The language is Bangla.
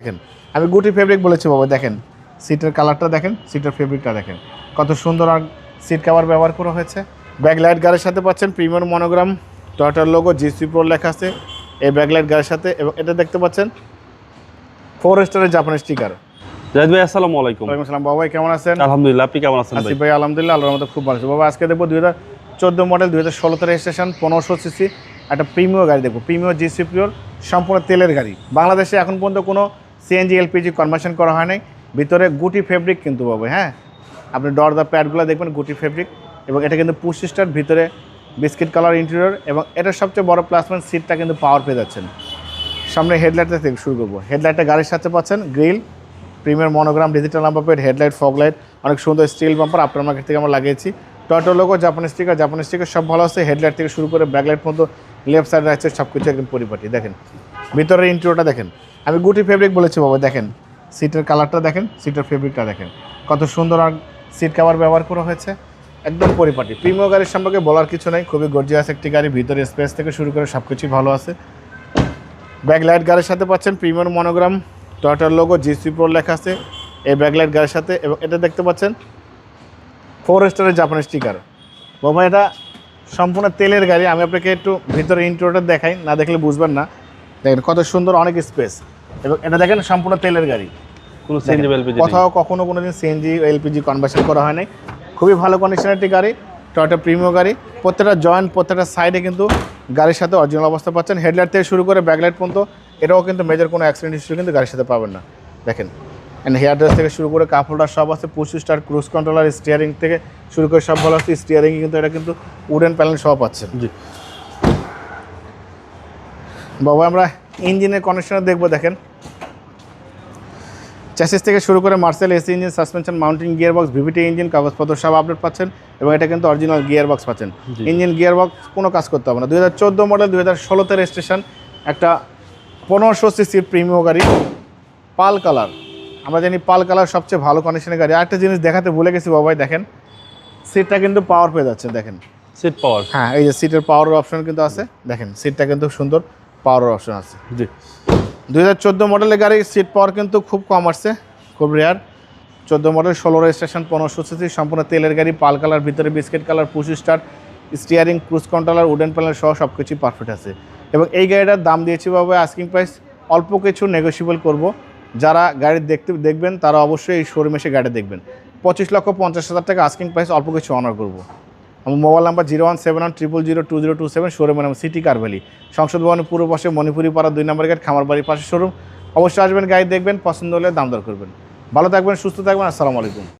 দেখেন। আমি গুটি ফেব্রিক বলেছি বাবা দেখেন। সিটের কালারটা দেখেন সিটের ফেব্রিকটা দেখেন। কত সুন্দর আর সিট কাভার ব্যবহার করা হয়েছে। ব্যাকলাইট গাড়ির সাথে পাচ্ছেন প্রিমিয়ার মনোগ্রাম টয়টার লোগো জিসি প্রো লেখা আছে এই ব্যাকলাইট গাড়ির সাথে। এবং এটা দেখতে পাচ্ছেন ফোর স্টারের জাপানি স্টিকার জাহিদ ভাই আসসালামু আলাইকুম। ওয়ালাইকুম আসসালাম। বাবা কেমন আছেন? আলহামদুলিল্লাহ আপনি কেমন আছেন ভাই আসিফ ভাই? আলহামদুলিল্লাহ আল্লাহর মতো খুব ভালো আছে। বাবা আজকে দেখব দুই হাজার চোদ্দ মডেল দুই হাজার ষোলোতে রেজিস্ট্রেশন পনেরোশো সিসি একটা প্রিমিয় গাড়ি দেখব। প্রিমিয় জিসি প্রিয়র সম্পূর্ণ তেলের গাড়ি। বাংলাদেশে এখন পর্যন্ত কোনো সিএনজি এলপিজি কনভার্সন করা হয় নাই ভিতরে গুটি ফেব্রিক কিন্তু পাবো হ্যাঁ? আপনি দরজা প্যাডগুলো দেখবেন, গুটি ফেব্রিক এবং এটা কিন্তু পুশ স্টার ভিতরে বিস্কিট কালার ইন্টেরিয়র এবং এটার সবচেয়ে বড় প্লাসমেন্ট সিটটা কিন্তু পাওয়ার পেয়ে যাচ্ছেন। সামনে হেডলাইটটা থেকে শুরু করব। হেডলাইটটা গাড়ির সাথে পাচ্ছেন grille premier monogram digital number plate headlight fog light অনেক সুন্দর স্টিল বাম্পার আপনার মার্কেট থেকে আমরা লাগিয়েছি। টয়টো লোগো জাপানি স্টিকার জাপানি স্টিকার সব ভালো আছে। হেডলাইট থেকে শুরু করে ব্যাকলাইট পর্যন্ত লেফট সাইড রাইট সাইড সব কিছু একদম পরিপাটি। দেখেন, ভিতরের ইন্টেরিয়রটা দেখেন। আমি গুটি ফেব্রিক বলেছি বাবা, দেখেন। সিটের কালারটা দেখেন সিটের ফেব্রিকটা দেখেন। কত সুন্দর আর সিট কাভার ব্যবহার করা হয়েছে। একদম পরিপাটি। প্রিমিয় গাড়ির সম্পর্কে বলার কিছু নেই, খুবই গর্জিয়াস একটি গাড়ি। ভিতরে স্পেস থেকে শুরু করে সব কিছুই ভালো আছে। ব্যাকলাইট গাড়ির সাথে পাচ্ছেন প্রিমিয়ার মনোগ্রাম টয়টার লোগো জিসি প্রো লেখা আছে। এই ব্যাকলাইট গাড়ির সাথে, এবং এটা দেখতে পাচ্ছেন ফোর স্টারের জাপানি স্টিকার বাবা, এটা সম্পূর্ণ তেলের গাড়ি। আমি আপনাকে একটু ভিতরে ইন্ট্রোটা দেখাই না দেখলে বুঝবেন না। দেখেন কত সুন্দর অনেক স্পেস এবং এটা দেখেন সম্পূর্ণ তেলের গাড়ি। কোথাও কখনো কোনো দিন সিএনজি এলপিজি কনভার্সন করা হয় নাই। খুবই ভালো কন্ডিশনের একটি গাড়ি টয়টা প্রিমিয় গাড়ি। প্রত্যেকটা জয়েন্ট প্রত্যেকটা সাইডে কিন্তু গাড়ির সাথে অরিজিনাল অবস্থা পাচ্ছেন। হেডলাইট থেকে শুরু করে ব্যাকলাইট পর্যন্ত এটাও কিন্তু মেজর কোনো অ্যাক্সিডেন্ট হিস্ট্রি কিন্তু গাড়ির সাথে পাবেন না। দেখেন অ্যান্ড হেয়ার ড্রেস থেকে শুরু করে কাপ হোল্ডার সব আছে push start cruise controller steering থেকে শুরু করে সব ভালো আছে। স্টিয়ারিং কিন্তু এটা কিন্তু উডেন প্যানেল সব পাচ্ছেন জি। বাবা আমরা ইঞ্জিনের কন্ডিশনার দেখব দেখেন। চ্যাসিস থেকে শুরু করে Marcel AC engine suspension mounting gear box VVT engine কাগজপত্র সব আপডেট পাচ্ছেন এবং এটা কিন্তু অরিজিনাল গিয়ার বক্স পাচ্ছেন। ইঞ্জিন গিয়ার বক্স কোনো কাজ করতে হবে না। দুই হাজার চোদ্দ মডেল দুই হাজার ষোলোতে রেজিস্ট্রেশন একটা পনেরোশো সিসির প্রিমিয় গাড়ি পাল কালার আমরা জানি পাল কালার সবচেয়ে ভালো কন্ডিশনের গাড়ি। আরেকটা জিনিস দেখাতে ভুলে গেছি বাবাই দেখেন। সিটটা কিন্তু পাওয়ার পেয়ে যাচ্ছে দেখেন। সিট পাওয়ার হ্যাঁ এই যে সিটের পাওয়ার অপশন কিন্তু আছে। দেখেন সিটটা কিন্তু সুন্দর পাওয়ার অপশন আছে। জি। দুই হাজার চোদ্দ মডেলের গাড়ি সিট পাওয়ার কিন্তু খুব কম আসছে খুব রেয়ার চোদ্দ মডেল ষোলো রেজিস্ট্রেশন পনেরোশো সিসি সম্পূর্ণ তেলের গাড়ি পাল কালার ভিতরে biscuit colour push start steering cruise controller wooden panel সহ সব কিছুই পারফেক্ট আছে। এবং এই গাড়িটার দাম দিয়েছি বাবা আস্কিং প্রাইস অল্প কিছু নেগোসিয়েবল করব। যারা গাড়ি দেখতে দেখবেন, তারা অবশ্যই এই শোরুমে এসে গাড়ি দেখবেন। পঁচিশ লক্ষ পঞ্চাশ হাজার টাকা আস্কিং প্রাইস অল্প কিছু অনার করব। আমার mobile number zero one seven one triple zero two zero two seven শোরুমের নাম সিটি কারভ্যালি সংসদ ভবনের পূর্ব পাশে মণিপুরি পাড়া দুই নম্বর গেট খামার বাড়ির পাশে শোরুম অবশ্যই আসবেন, গাড়ি দেখবেন, পছন্দ হলে দাম দর করবেন। ভালো থাকবেন, সুস্থ থাকবেন, আসসালামু আলাইকুম।